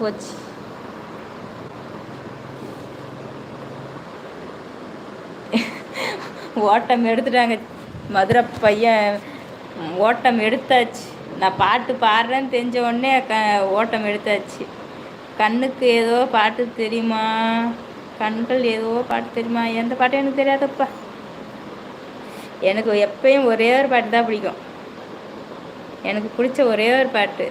போச்சு. ஓட்டம் எடுத்துட்டாங்க. மதுரை பையன் ஓட்டம் எடுத்தாச்சு. நான் பாட்டு பாடுறேன்னு தெரிஞ்ச உடனே க ஓட்டம் எடுத்தாச்சு. கண்ணுக்கு ஏதோ பாட்டு தெரியுமா? கண்கள் ஏதோ பாட்டு தெரியுமா? எந்த பாட்டும் எனக்கு தெரியாதப்பா. எனக்கு எப்பயும் ஒரே ஒரு பாட்டு தான் பிடிக்கும். எனக்கு பிடிச்ச ஒரே ஒரு பாட்டு.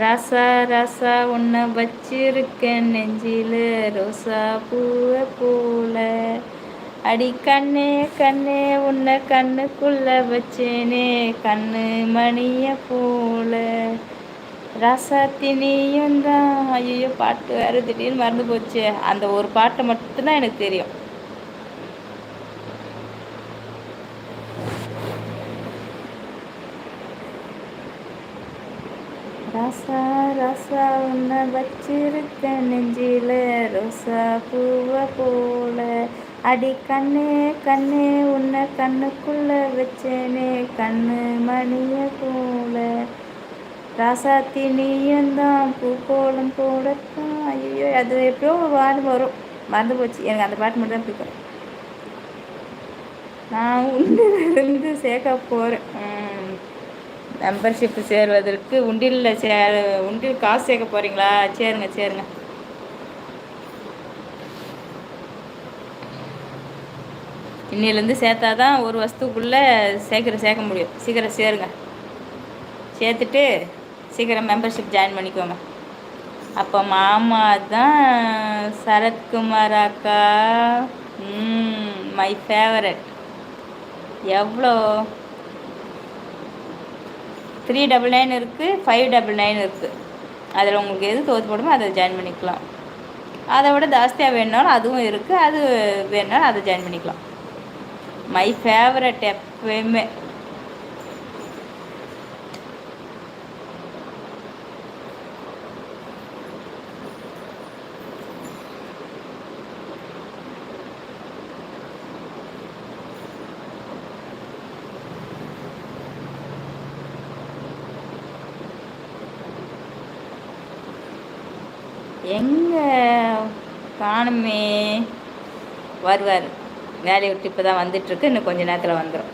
ராசா ராசா உன்னை வச்சிருக்கேன் நெஞ்சில் ரோசா பூவை போல. அடி கண்ணே கண்ணே உன்னை கண்ணுக்குள்ள வச்சேனே கண்ணு மணிய போல. ரசாத்தி தான் ஐயோ பாட்டு வேறு திடீர்னு மறந்து போச்சு. அந்த ஒரு பாட்டை மட்டும்தான் எனக்கு தெரியும். ரசா ரசா உன்னை வச்சிருக்க நெஞ்சில ரோசா பூவை போல. அடி கண்ணே கண்ணே உன்னை கண்ணுக்குள்ள வச்சேனே கண்ணு மணிய போல. ராசாத்தி நீயும் தான் பூ கோலம் போடத்தான். ஐயோ அது எப்படியோ ஒரு பாட்டு வரும். மறந்து போச்சு. எனக்கு அந்த பாட்டு மட்டும் தான் பிடிக்கும். நான் உன்னிலிருந்து சேர்க்க போகிறேன் மெம்பர்ஷிப்பு சேர்வதற்கு உண்டிலில் சே உண்டில் காசு சேர்க்க போகிறீங்களா சேருங்க சேருங்க. இன்னிலேருந்து சேர்த்தா தான் ஒரு வருஷத்துக்குள்ளே சேர்க்குற சேர்க்க முடியும். சீக்கிரம் சேருங்க. சேர்த்துட்டு சீக்கிரம் மெம்பர்ஷிப் ஜாயின் பண்ணிக்கோங்க. அப்போ மாமா தான் சரத்குமார் அக்கா. மை ஃபேவரட் எவ்வளோ த்ரீ டபுள் நைன் இருக்குது ஃபைவ் டபுள் நைன் இருக்குது அதில் உங்களுக்கு எது தோற்று போடுமோ அதை ஜாயின் பண்ணிக்கலாம். அதை விட ஜாஸ்தியாக வேணுனாலும் அதுவும் இருக்குது அது வேணுனாலும் அதை ஜாயின் பண்ணிக்கலாம். மை ஃபேவரட் எப்பயுமே. காணுமே வருவார். வேலையை விட்டு இப்போ தான் வந்துட்டுருக்கு. இன்னும் கொஞ்சம் நேரத்தில் வந்துடும்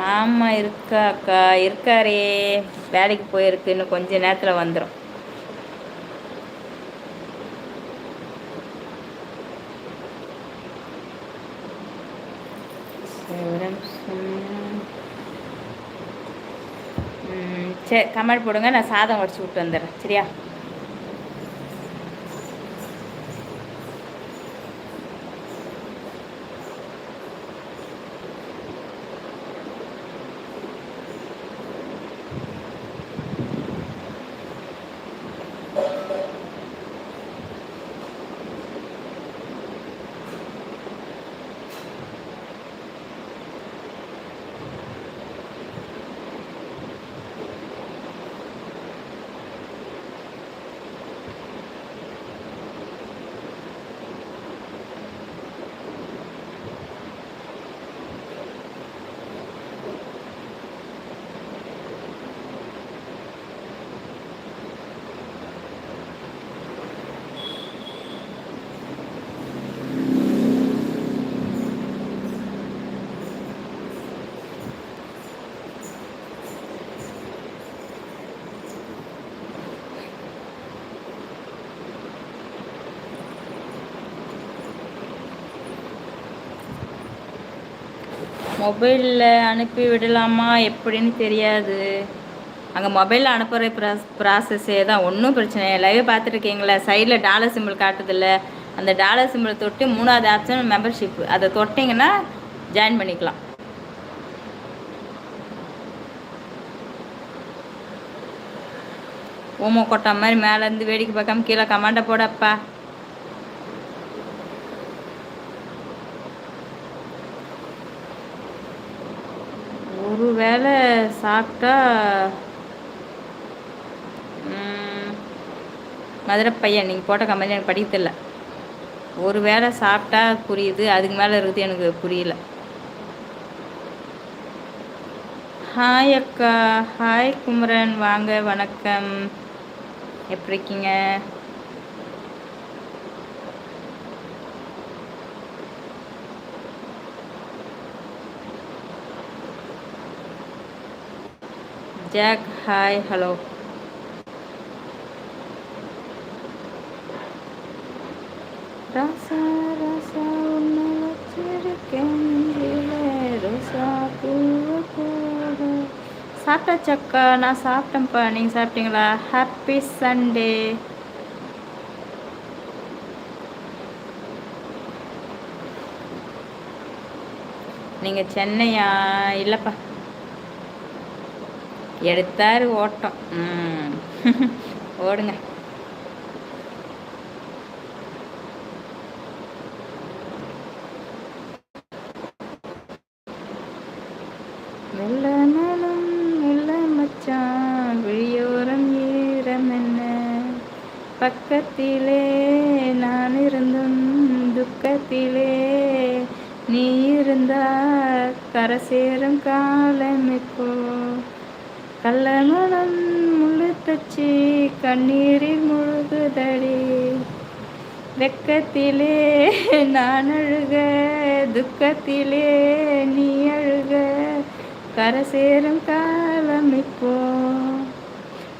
மாமா இருக்கா அக்கா? இருக்காரே. வேலைக்கு போயிருக்கு. இன்னும் கொஞ்சம் நேரத்தில் வந்துடும் சரி கமெண்ட் போடுங்க. நான் சாதம் உடச்சி விட்டு வந்துடுறேன். சரியா? மொபைலில் அனுப்பி விடலாமா? எப்படின்னு தெரியாது. அங்கே மொபைலில் அனுப்புகிற ப்ராஸ் ப்ராசஸே தான் ஒன்றும் பிரச்சனை லைவ் பார்த்துருக்கீங்களா? சைடில் டாலர் சிம்பிள் காட்டுதில்ல. அந்த டாலர் சிம்பிள் தொட்டு மூணாவது ஆப்ஷன் மெம்பர்ஷிப் அதை தொட்டிங்கன்னா ஜாயின் பண்ணிக்கலாம். ஓமோ கொட்டா மாதிரி மேலேருந்து வேடிக்கை பார்க்காம கீழே கமாண்டை போடப்பா ஒரு வேளை சாப்பிட்டா மதுரை பையன் நீங்கள் போட்ட கம்பெனி எனக்கு படிக்கதில்ல ஒரு வேளை சாப்பிட்டா புரியுது அதுக்கு மேலே இருக்குது எனக்கு புரியல. ஹாய் அக்கா. ஹாய் குமரன். வாங்க வணக்கம். எப்படி இருக்கீங்க? ஜாக் ஹாய் ஹலோ ராசா ராசா உன்னை வச்சிருக்கேன் ரோசா பூவை போட சாப்பிட்டாச்சக்கா நான் சாப்பிட்டேன்ப்பா நீங்கள் சாப்பிட்டீங்களா? ஹாப்பி சண்டே நீங்கள் சென்னையா? இல்லைப்பா. எடுத்தார் ஓட்டம். ஓடுங்க. வெள்ள நலம் வெள்ள மச்சான் விழியோரம் ஈரம் என்ன? பக்கத்திலே நான் இருந்தும் துக்கத்திலே நீ இருந்தா கரை சேரும் காலம் இப்போ கள்ளமனம் முழு தச்சு கண்ணீரில் முழுகுதடி. வெக்கத்திலே நான் அழுக துக்கத்திலே நீ அழுக. கரை சேரும் காலம் இப்போ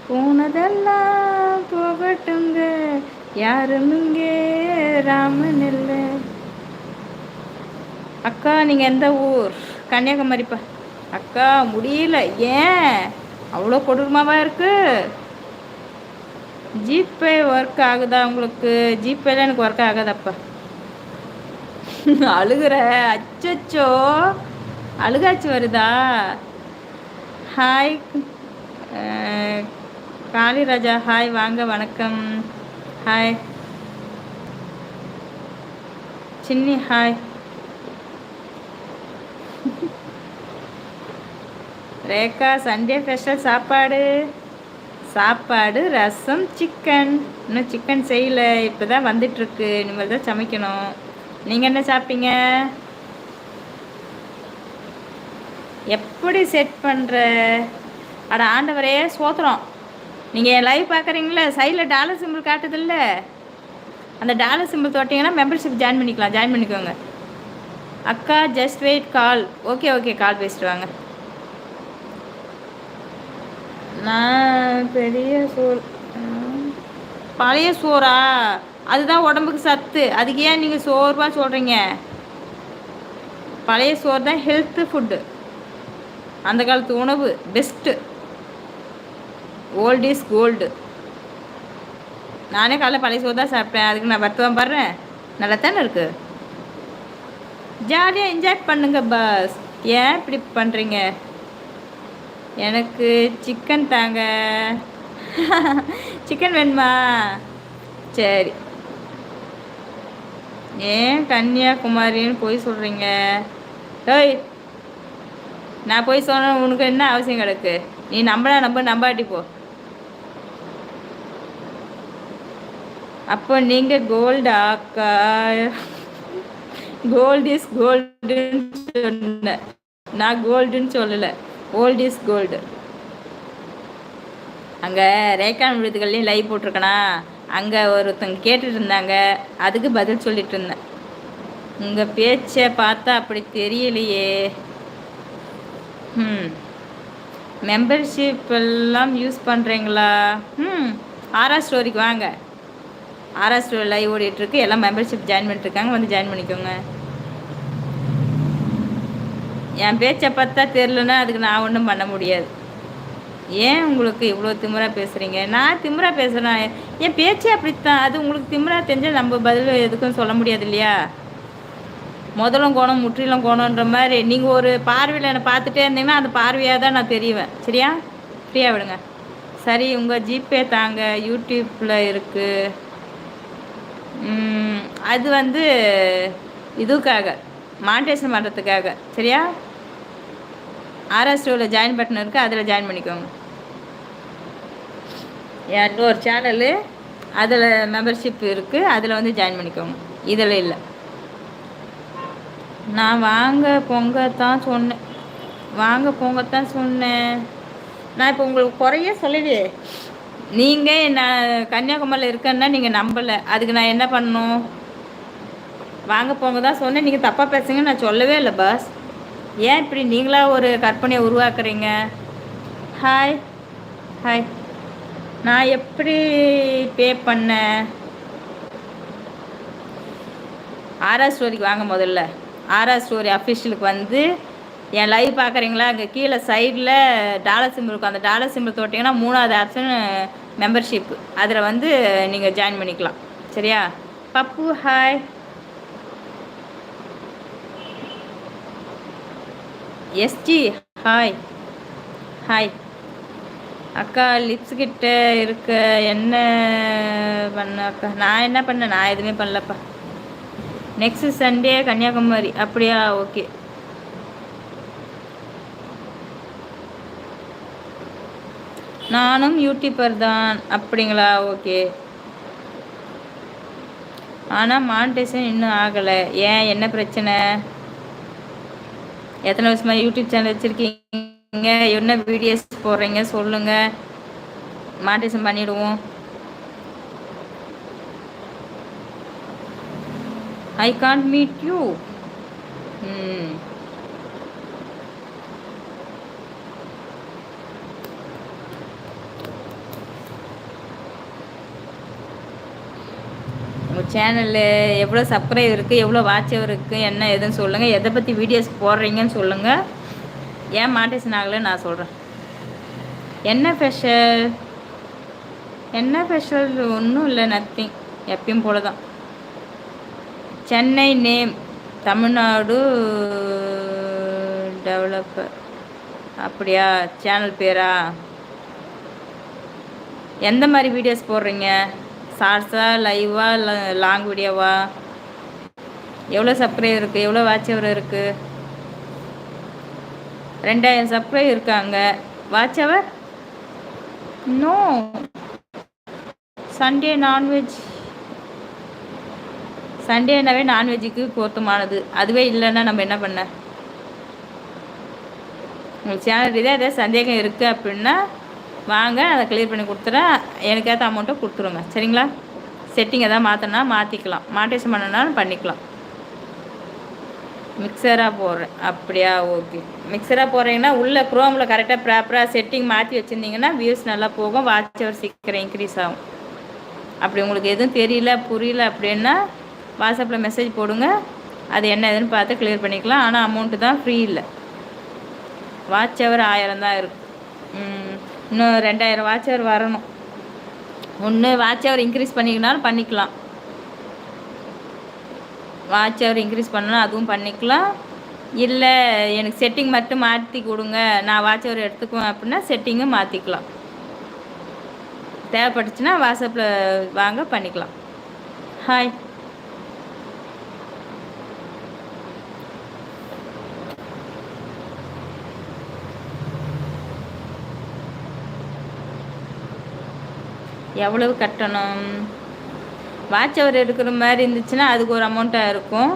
போனதெல்லாம் போகட்டுங்க. யாரும் இங்கே ராமன் இல்லை. அக்கா நீங்கள் எந்த ஊர்? கன்னியாகுமரிப்பா. அக்கா முடியல. ஏன்? அவ்வளோ கொடூரமாவா இருக்கு? ஜிபே ஒர்க் ஆகுதா உங்களுக்கு? ஜிபேல எனக்கு ஒர்க் ஆகாதப்பா. அழுகிற? அச்சச்சோ. அழுகாச்சு வருதா? ஹாய் காளிராஜா ஹாய் வாங்க வணக்கம். Hi Chinni hi Rekha Sunday special சாப்பாடு. சாப்பாடு ரசம் சிக்கன் இன்னும் சிக்கன் செய்யல. இப்போ தான் வந்துட்டுருக்கு. இனிமேல் தான் சமைக்கணும். நீங்கள் என்ன சாப்பிட்டீங்க? எப்படி செட் பண்ணுற அட ஆண்டவரே சோத்துறோம் நீங்கள் லைவ் பார்க்குறீங்களே சைடில் டாலர் சிம்பிள் காட்டுதில்ல? அந்த டாலர் சிம்பிள் தொட்டிங்கன்னா மெம்பர்ஷிப் ஜாயின் பண்ணிக்கலாம். ஜாயின் பண்ணிக்கோங்க. அக்கா just wait call okay okay call பேசிட்டு வாங்க. நான் பெரிய சோறு. பழைய சோறா? அதுதான் உடம்புக்கு சத்து. அதுக்கு ஏன் நீங்கள் சோர்வாக சொல்கிறீங்க பழைய சோறு தான் ஹெல்த்து ஃபுட்டு அந்த காலத்து உணவு பெஸ்ட்டு ஓல்ட் இஸ் கோல்டு நானே காலைல பழைய சோறு தான் சாப்பிட்டேன். அதுக்கு நான் வருத்தம் பாடுறேன். நல்லா தானே இருக்குது ஜாலியாக என்ஜாய் பண்ணுங்க பாஸ் ஏன் இப்படி பண்ணுறீங்க எனக்கு சிக்கன் தாங்க. சிக்கன் வேணுமா? சரி. ஏன் கன்னியாகுமரின்னு போய் சொல்கிறீங்க டோய் நான் போய் சொன்ன உனக்கு என்ன அவசியம் கிடக்கு? நீ நம்பனா நம்ப நம்பாட்டி போ. அப்போ நீங்கள் கோல்டு அக்கா கோல்டு இஸ் கோல்டுன்னு சொன்னேன். நான் கோல்டுன்னு சொல்லலை. ஓல்ட் இஸ் கோல்டு அங்கே ரேக்கான் விழுதுகள்லையும் லைவ் போட்டிருக்கனா? அங்கே ஒருத்தங்க கேட்டுட்டு இருந்தாங்க அதுக்கு பதில் சொல்லிட்டு இருந்தேன் உங்கள் பேச்சை பார்த்தா அப்படி தெரியலையே. ம் மெம்பர்ஷிப் எல்லாம் யூஸ் பண்ணுறீங்களா ம் ஆரா ஸ்டோரிக்கு வாங்க. ஆரா ஸ்டோரி லைவ் ஓடிட்டுருக்கு. எல்லாம் மெம்பர்ஷிப் ஜாயின் பண்ணிட்டுருக்காங்க. வந்து ஜாயின் பண்ணிக்கோங்க. என் பேச்சை பார்த்தா தெரிலன்னா அதுக்கு நான் ஒன்றும் பண்ண முடியாது. ஏன் உங்களுக்கு இவ்வளோ திமுறாக பேசுகிறீங்க நான் திமுறாக பேசுகிறேன் என் பேச்சே அப்படித்தான். அது உங்களுக்கு திமுறாக தெரிஞ்சால் நம்ம பதில் எதுக்கும் சொல்ல முடியாது இல்லையா? முதலும் கோணம் முற்றிலும் கோணன்ற மாதிரி. நீங்கள் ஒரு பார்வையில் என்னை பார்த்துட்டே இருந்தீங்கன்னா அந்த பார்வையாக தான் நான் தெரியுவேன் சரியா? ஃப்ரீயாக விடுங்க. சரி உங்கள் ஜிபே தாங்க. யூடியூப்பில் இருக்குது அது வந்து இதுக்காக மாண்டேஷன் பண்ணுறதுக்காக சரியா? ஆர்எஸ்டியில் ஜாயின் பட்டன் இருக்குது அதில் ஜாயின் பண்ணிக்கோங்க. என் ஒரு சேனலு அதில் மெம்பர்ஷிப் இருக்குது அதில் வந்து ஜாயின் பண்ணிக்கோங்க. இதில் இல்லை. நான் வாங்க பொங்கத்தான் சொன்னேன். வாங்க பொங்கத்தான் சொன்னேன். நான் இப்போ உங்களுக்கு குறைய சொல்லலையே. நீங்கள் நான் கன்னியாகுமரியில் இருக்கேன்னா நீங்கள் நம்பலை. அதுக்கு நான் என்ன பண்ணணும்? வாங்க போங்க தான் சொன்னேன். நீங்கள் தப்பாக பேசுங்க நான் சொல்லவே இல்லை பாஸ் ஏன் இப்படி நீங்களாக ஒரு கற்பனையை உருவாக்குறீங்க? ஹாய் ஹாய் நான் எப்படி பே பண்ணேன்? ஆர்ஆர் ஸ்டோரிக்கு வாங்க முதல்ல. ஆர்ஆர் ஸ்டோரி அஃபிஷியலுக்கு வந்து என் லைவ் பார்க்குறீங்களா? அங்கே கீழே சைடில் டாலர் சிம்பிள் இருக்கும். அந்த டாலர் சிம்பிள் தொட்டிங்கன்னா மூணாவது ஆப்ஷன் மெம்பர்ஷிப் அதில் வந்து நீங்கள் ஜாயின் பண்ணிக்கலாம். சரியா? Pappu hi SG hi. Hi. அக்கா லிப்ஸ் கிட்ட இருக்க என்ன பண்ண அக்கா நான் என்ன பண்ண நான் எதுவுமே பண்ணலப்பா. Next Sunday Kanniyakumari. அப்படியா? ஓகே. நானும் யூடியூபர் தான். அப்படிங்களா? ஓகே. ஆனால் மானிட்டேஷன் இன்னும் ஆகலை. ஏன்? என்ன பிரச்சனை? எத்தனை வருஷமாக யூடியூப் சேனல் வச்சுருக்கீங்க? என்ன வீடியோஸ் போடுறீங்க? சொல்லுங்கள் மானிட்டேஷன் பண்ணிவிடுவோம் ஐ கான்ட் மீட் யூ ம். சேனலில் எவ்வளோ சப்ஸ்கிரைப் இருக்குது எவ்வளோ வாட்சவர் இருக்குது என்ன எதுன்னு சொல்லுங்கள் எதை பற்றி வீடியோஸ் போடுறீங்கன்னு சொல்லுங்கள் ஏன் மாட்டேஷன் ஆகலை நான் சொல்கிறேன் என்ன ஸ்பெஷல் என்ன ஸ்பெஷல் ஒன்றும் இல்லை நத்திங் எப்பயும் போல தான் சென்னை நேம் தமிழ்நாடு டெவலப்பர் அப்படியா? சேனல் பேரா? எந்த மாதிரி வீடியோஸ் போடுறீங்க? ஷார்ட்ஸா லைவா லாங் வீடியோவா எவ்வளோ சப்ஸ்கிரைபர் இருக்குது எவ்வளோ வாட்ச் அவர் இருக்குது ரெண்டாயிரம் சப்ஸ்கிரைபர் இருக்காங்க. வாட்ச் அவர்? நோ. Sunday nonveg. சண்டேனாவே நான்வெஜ்ஜுக்கு பொருத்தமானது. அதுவே இல்லைன்னா நம்ம என்ன பண்ண? உங்களுக்கு சேனல் இதே ஏதாவது சந்தேகம் இருக்குது அப்படின்னா வாங்க அதை கிளியர் பண்ணி கொடுத்துறேன். எனக்கு ஏற்ற அமௌண்ட்டை கொடுத்துருங்க. சரிங்களா? செட்டிங் எதாவது மாற்றினா மாற்றிக்கலாம் மாட்டேஷன் பண்ணனாலும் பண்ணிக்கலாம். மிக்சராக போடுறேன். அப்படியா? ஓகே மிக்சராக போடுறீங்கன்னா உள்ளே க்ரோமில் கரெக்டாக ப்ராப்பராக செட்டிங் மாற்றி வச்சுருந்தீங்கன்னா வியூஸ் நல்லா போகும். வாட்ச் அவர் சீக்கிரம் இன்க்ரீஸ் ஆகும். அப்படி உங்களுக்கு எதுவும் தெரியல புரியல அப்படின்னா வாட்ஸ்அப்பில் மெசேஜ் போடுங்க. அது என்ன ஏதுன்னு பார்த்து கிளியர் பண்ணிக்கலாம். ஆனால் அமௌண்ட்டு தான் ஃப்ரீ இல்லை வாட்ச் அவர் ஆயிரம் தான் இருக்குது இன்னும் ரெண்டாயிரம் வாட்ச் அவர் வரணும். ஒன்று வாட்ச் அவர் இன்க்ரீஸ் பண்ணிக்கினாலும் பண்ணிக்கலாம். வாட்ச் அவர் இன்க்ரீஸ் பண்ணணும் அதுவும் பண்ணிக்கலாம். இல்லை எனக்கு செட்டிங் மட்டும் மாற்றி கொடுங்க. நான் வாட்ச் அவர் எடுத்துக்குவேன் அப்படின்னா செட்டிங்கும் மாற்றிக்கலாம் தேவைப்பட்டுச்சுன்னா வாட்ஸ்அப்பில் வாங்க பண்ணிக்கலாம். ஹாய் எவ்வளவு கட்டணும்? வாட்ச் அவர் எடுக்கிற மாதிரி இருந்துச்சுன்னா அதுக்கு ஒரு அமௌண்ட்டாக இருக்கும்.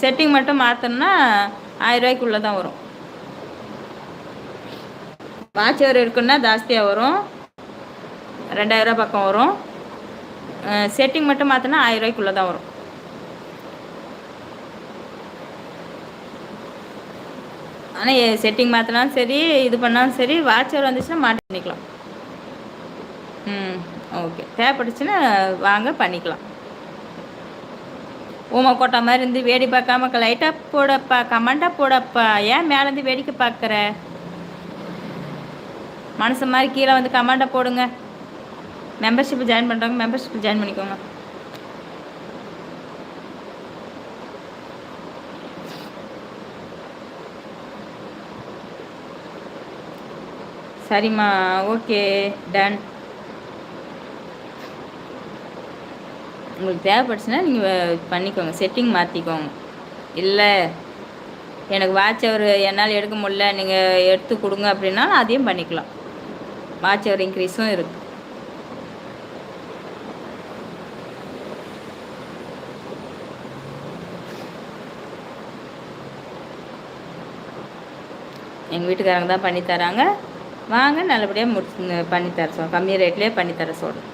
செட்டிங் மட்டும் மாற்றணும்னா ஆயிரரூவாய்க்குள்ளே தான் வரும். வாட்ச் அவர் எடுக்கணும்னா ஜாஸ்தியாக வரும். ரெண்டாயிரரூவா பக்கம் வரும். செட்டிங் மட்டும் மாற்றினா ஆயிரரூவாய்க்குள்ளே தான் வரும். ஆனால் செட்டிங் மாற்றினாலும் சரி இது பண்ணாலும் சரி வாட்ச் அவர் வந்துச்சுன்னா மாட்டி பண்ணிக்கலாம் ம் ஓகே. தேவைப்பட்டுச்சுன்னா வாங்க பண்ணிக்கலாம். ஊமை கொட்டா மாதிரி இருந்து வேடி பார்க்காம லைட்டாக போடப்பா கமெண்டாக போடப்பா ஏன் மேலேருந்து வேடிக்கை பார்க்குற? மனசு மாதிரி கீழே வந்து கமெண்டாக போடுங்க. மெம்பர்ஷிப் ஜாயின் பண்ணுறவங்க மெம்பர்ஷிப் ஜாயின் பண்ணிக்கோங்க. சரிம்மா ஓகே டன் உங்களுக்கு தேவைப்பட்டுச்சுன்னா நீங்கள் பண்ணிக்கோங்க. செட்டிங் மாற்றிக்கோங்க இல்லை எனக்கு வாட்ச் அவர் என்னால் எடுக்க முடில நீங்கள் எடுத்து கொடுங்க அப்படின்னா அதையும் பண்ணிக்கலாம். வாட்ச் அவர் இன்க்ரீஸும் இருக்குது எங்கள் வீட்டுக்காரங்க தான் பண்ணித்தராங்க வாங்க நல்லபடியாக முடிச்சு பண்ணித்தர சொல்கிறேன் கம்மி ரேட்லேயே பண்ணித்தர சொல்கிறேன்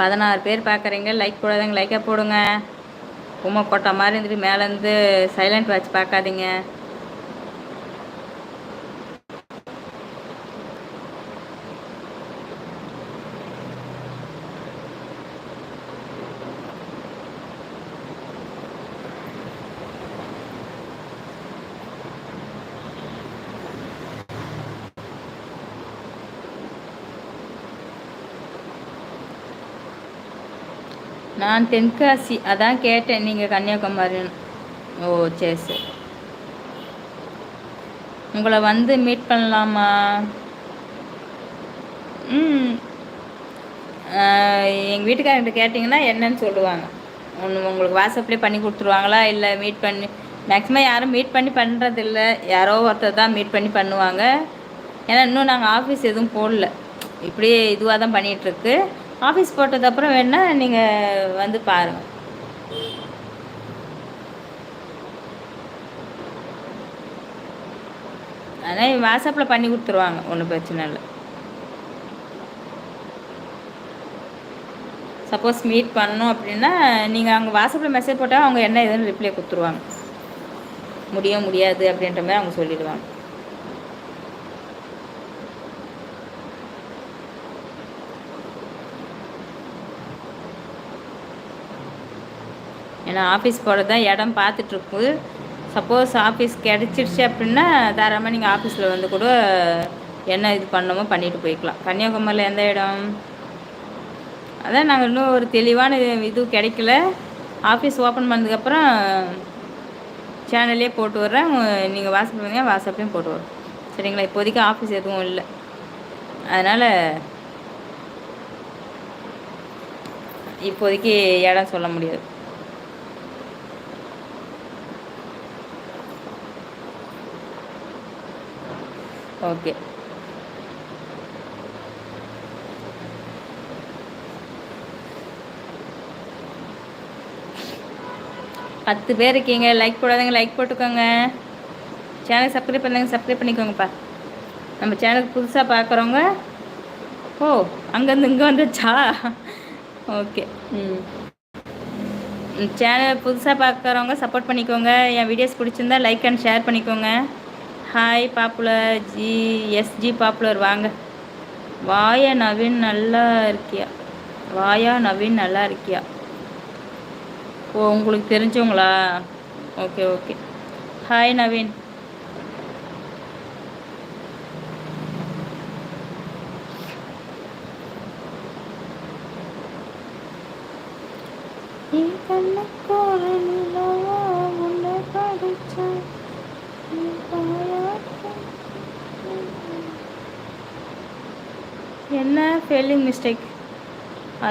பதினாறு பேர் பார்க்குறீங்க. லைக் போடாதீங்க லைக்காக போடுங்க. உமை கொட்டை மாதிரி இருந்துட்டு மேலேருந்து சைலண்ட் வாட்ச் பார்க்காதீங்க. நான் தென்காசி அதான் கேட்டேன் நீங்கள் கன்னியாகுமரின்னு. ஓ சரி சரி. உங்களை வந்து மீட் பண்ணலாமா? ம். எங்கள் வீட்டுக்காரங்கிட்ட கேட்டிங்கன்னா என்னன்னு சொல்லுவாங்க. ஒன்று உங்களுக்கு வாட்ஸ்அப்லேயே பண்ணி கொடுத்துருவாங்களா? இல்லை மீட் பண்ணி மேக்ஸிமம் யாரும் மீட் பண்ணி பண்ணுறதில்ல யாரோ ஒருத்தர் தான் மீட் பண்ணி பண்ணுவாங்க. ஏன்னா இன்னும் நாங்கள் ஆஃபீஸ் எதுவும் போடல. இப்படியே இதுவாக தான் பண்ணிகிட்ருக்கு ஆஃபீஸ் போட்டதுக்கப்புறம் வேணால் நீங்கள் வந்து பாருங்கள் ஆனால் வாட்ஸ்அப்பில் பண்ணி கொடுத்துருவாங்க ஒன்றும் பிரச்சனை இல்லை. சப்போஸ் மீட் பண்ணணும் அப்படின்னா நீங்கள் அவங்க வாட்ஸ்அப்பில் மெசேஜ் போட்டால் அவங்க என்ன எதுன்னு ரிப்ளை கொடுத்துருவாங்க. முடிய முடியாது அப்படின்ற மாதிரி அவங்க சொல்லிடுவாங்க. ஏன்னா ஆஃபீஸ் போகிறது தான் இடம் பார்த்துட்ருக்கு சப்போஸ் ஆஃபீஸ் கிடச்சிடுச்சு அப்படின்னா தாராளமாக நீங்கள் ஆஃபீஸில் வந்து கூட என்ன இது பண்ணமோ பண்ணிட்டு போய்க்கலாம். கன்னியாகுமரியில் எந்த இடம்? அதான் நாங்கள் இன்னும் ஒரு தெளிவான இது கிடைக்கல. ஆஃபீஸ் ஓப்பன் பண்ணதுக்கப்புறம் சேனல்லே போட்டு விட்றேன். நீங்கள் வாட்ஸ்அப் பண்ணுங்க வாட்ஸ்அப்லேயும் போட்டு வரோம் சரிங்களா? இப்போதைக்கு ஆஃபீஸ் எதுவும் இல்லை. அதனால் இப்போதைக்கு இடம் சொல்ல முடியாது. ஓகே. பத்து பேர் இருக்கீங்க. லைக் போடாதீங்க லைக் போட்டுக்கோங்க. சேனல் சப்ஸ்கிரைப் பண்ணுங்க சப்ஸ்கிரைப் பண்ணிக்கோங்கப்பா. நம்ம சேனலுக்கு புதுசாக பார்க்குறவங்க ஓ அங்கேருந்து இங்கே வந்துச்சா ஓகே. ம். சேனல் புதுசாக பார்க்குறவங்க சப்போர்ட் பண்ணிக்கோங்க. என் வீடியோஸ் பிடிச்சிருந்தா லைக் அண்ட் ஷேர் பண்ணிக்கோங்க. Hi popular ji SG popular வாங்க. வாயா நவீன் நல்லா இருக்கியா? வாயா நவீன் நல்லா இருக்கியா? ஓ உங்களுக்கு தெரிஞ்சவங்களா? Okay okay. ஹாய் நவீன். என்ன ஃபெயிலிங் மிஸ்டேக்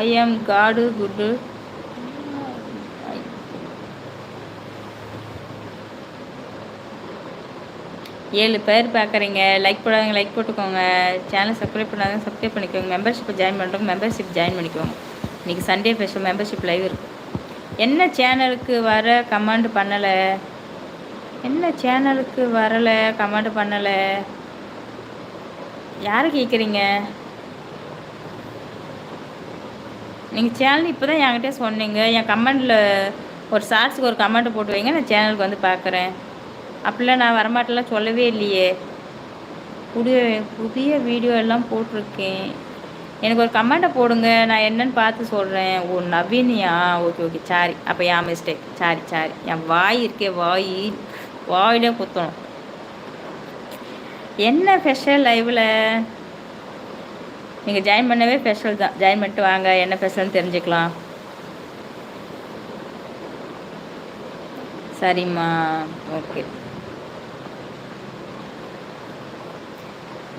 ஐ ஆம் காடு குட்டு ஏழு பேர் பார்க்குறீங்க. லைக் போடாதீங்க லைக் போட்டுக்கோங்க. சேனல் சப்ஸ்கிரைப் பண்ணாதீங்க சப்ஸ்கிரைப் பண்ணிக்கோங்க. மெம்பர்ஷிப் ஜாயின் பண்ணுறோம் மெம்பர்ஷிப் ஜாயின் பண்ணிக்கோங்க. இன்றைக்கி சண்டே ஸ்பெஷல் மெம்பர்ஷிப் லைவ் இருக்குது என்ன சேனலுக்கு வர கமெண்ட் பண்ணலை? என்ன சேனலுக்கு வரலை கமெண்ட் பண்ணலை? யாரை கேட்குறீங்க? நீங்கள் சேனல் இப்போ தான் என்கிட்ட சொன்னீங்க. என் கமெண்டில் ஒரு ஷார்ட்ஸுக்கு ஒரு கமெண்ட் போட்டு வைங்க. நான் சேனலுக்கு வந்து பார்க்குறேன் அப்படிலாம் நான் வரமாட்டெல்லாம் சொல்லவே இல்லையே. புதிய புதிய வீடியோ எல்லாம் போட்டிருக்கேன். எனக்கு ஒரு கமெண்ட்டை போடுங்க. நான் என்னன்னு பார்த்து சொல்கிறேன் ஓ நவீனியா? Okay okay sorry. அப்போ என் மிஸ்டேக் சாரி சாரி. என் வாய் இருக்கே வாய். வாயிலே குத்தணும். என்ன ஸ்பெஷல் லைவில் நீங்கள் ஜாயின் பண்ணவே ஸ்பெஷல் தான். ஜாயின் பண்ணிட்டு வாங்க என்ன ஸ்பெஷல்னு தெரிஞ்சுக்கலாம். சரிம்மா. ஓகே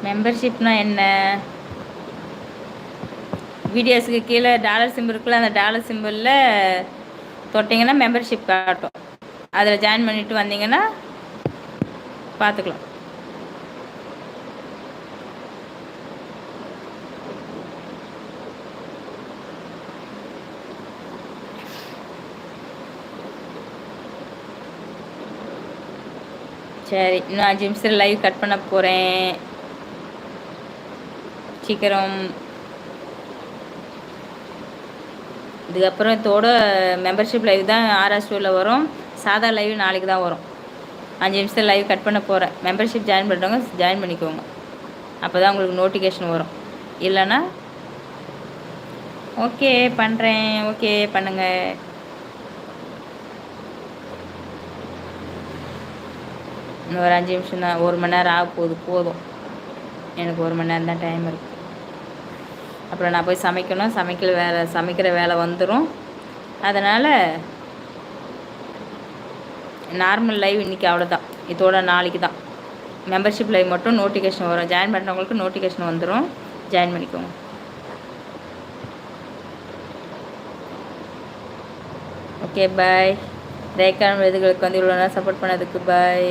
மெம்பர்ஷிப்னால் என்ன? வீடியோஸுக்கு கீழே டாலர் சிம்பிள் இருக்குல்ல அந்த டாலர் சிம்பிளில் தொட்டிங்கன்னா மெம்பர்ஷிப் காட்டும். அதில் ஜாயின் பண்ணிவிட்டு வந்தீங்கன்னா பார்த்துக்கலாம். சரி இன்னும் அஞ்சு நிமிஷத்தில் லைவ் கட் பண்ண போகிறேன் சீக்கிரம். இதுக்கப்புறம் இதோட மெம்பர்ஷிப் லைவ் தான் ஆர்ஆர் வரும். சாதா லைவ் நாளைக்கு தான் வரும். அஞ்சு நிமிஷத்தில் லைவ் கட் பண்ண போகிறேன் மெம்பர்ஷிப் ஜாயின் பண்ணுறவங்க ஜாயின் பண்ணிக்கோங்க. அப்போ தான் உங்களுக்கு நோட்டிஃபிகேஷன் வரும். இல்லைன்னா ஓகே பண்ணுறேன் ஓகே பண்ணுங்கள் இன்னும் ஒரு அஞ்சு நிமிஷம் தான். ஒரு மணி நேரம் ஆக போகுது. போதும். எனக்கு ஒரு மணி நேரம் தான் டைம் இருக்குது அப்புறம் நான் போய் சமைக்கணும். சமைக்கிற வேலை சமைக்கிற வேலை வந்துடும் அதனால் நார்மல் லைவ் இன்றைக்கி அவ்வளோதான் இதோட நாளைக்கு தான். மெம்பர்ஷிப் லைவ் மட்டும் நோட்டிஃபிகேஷன் வரும். ஜாயின் பண்ணுறவங்களுக்கு நோட்டிஃபிகேஷன் வந்துடும் ஜாயின் பண்ணிக்கோங்க. ஓகே பாய் ரேக்கான விருதுகளுக்கு வந்து இவ்வளோ நேரம் சப்போர்ட் பண்ணதுக்கு பாய்